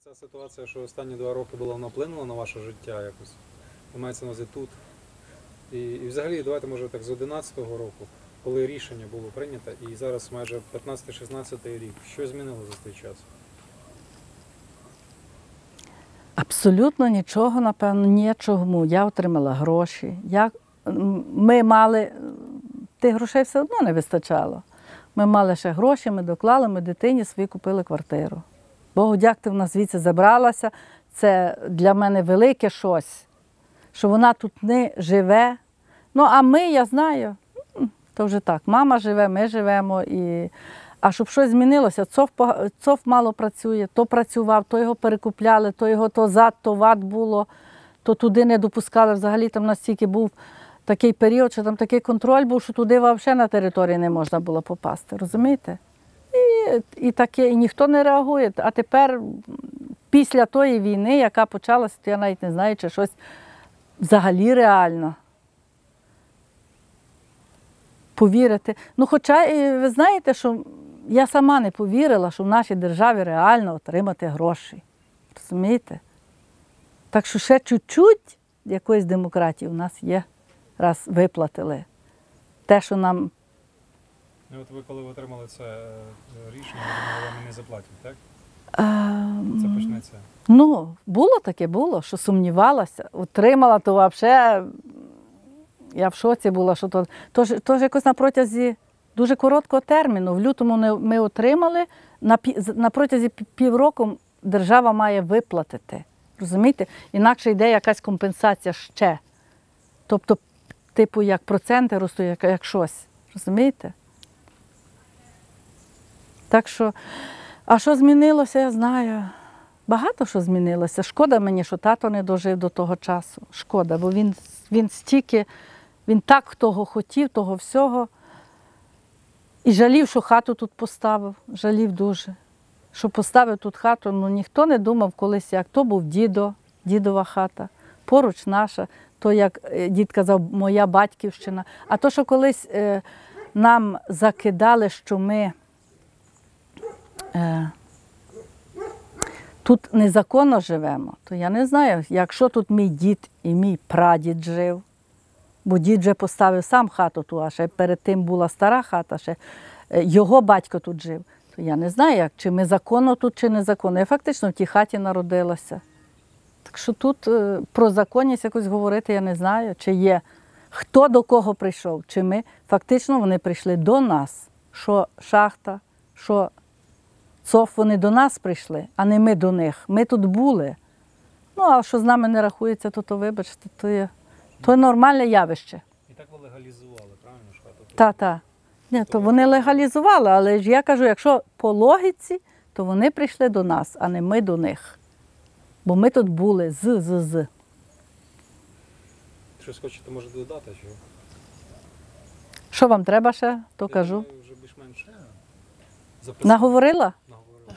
Ця ситуація, що останні два роки була вона вплинула на ваше життя якось. Мається на увазі тут. І, і взагалі, давайте може так з 11-го року, коли рішення було прийнято, і зараз майже 15-16 рік. Що змінило за цей час? Абсолютно нічого, напевно, нічого. Я отримала гроші. Я, ми мали, тих грошей все одно не вистачало. Ми мали ще гроші, ми доклали, ми дитині свої купили квартиру. Богу дякувати, вона звідси забралася. Це для мене велике щось, що вона тут не живе. Ну, а ми, я знаю, то вже так. Мама живе, ми живемо. І... А щоб щось змінилося, ЦОВ, ЦОВ мало працює, то працював, то його перекупляли, то його то зад, то ват було, то туди не допускали. Взагалі там настільки був такий період, що там такий контроль був, що туди взагалі на території не можна було попасти. Розумієте? І, таке, і ніхто не реагує. А тепер, після тої війни, яка почалася, то я навіть не знаю, чи щось взагалі реально. Повірити. Ну, хоча ви знаєте, що я сама не повірила, що в нашій державі реально отримати гроші. Розумієте? Так що ще чуть-чуть якоїсь демократії у нас є, раз виплатили. Те, що нам Ну, от ви коли отримали це е, рішення, ви думали, вам не заплатять, так? Це почнеться. Ну, було таке, було, що сумнівалася. Отримала, то взагалі я в шоці була, що то, то, ж, то ж якось на протязі дуже короткого терміну. В лютому ми отримали, на, на протязі півроку держава має виплатити. Розумієте? Інакше йде якась компенсація ще. Тобто, типу, як проценти ростуть, як, як щось. Розумієте? Так що, а що змінилося, я знаю. Багато що змінилося. Шкода мені, що тато не дожив до того часу. Шкода, бо він, він стільки, він так того хотів, того всього. І жалів, що хату тут поставив. Жалів дуже. Що поставив тут хату, ну ніхто не думав колись, як то був дідо, дідова хата, поруч наша, то, як е, дід казав, моя батьківщина. А то, що колись е, нам закидали, що ми. Е, тут незаконно живемо, то я не знаю, якщо тут мій дід і мій прадід жив, бо дід вже поставив сам хату ту, а ще перед тим була стара хата, ще е, його батько тут жив, то я не знаю, як, чи ми законно тут, чи незаконно. Я фактично в тій хаті народилася. Так що тут е, про законність якось говорити я не знаю, чи є. Хто до кого прийшов, чи ми. Фактично вони прийшли до нас. Що шахта, що ЦОФ вони до нас прийшли, а не ми до них. Ми тут були. Ну, а що з нами не рахується, то, то вибачте, то є то нормальне явище. І так ви легалізували, правильно ж хату? тут? Та, та. Ні, то вони легалізували, але ж я кажу, якщо по логіці, то вони прийшли до нас, а не ми до них. Бо ми тут були з, з, з. Щось хочете, може, додати? Що вам треба ще, то кажу. Вже більш-менш Наговорила? Наговорила.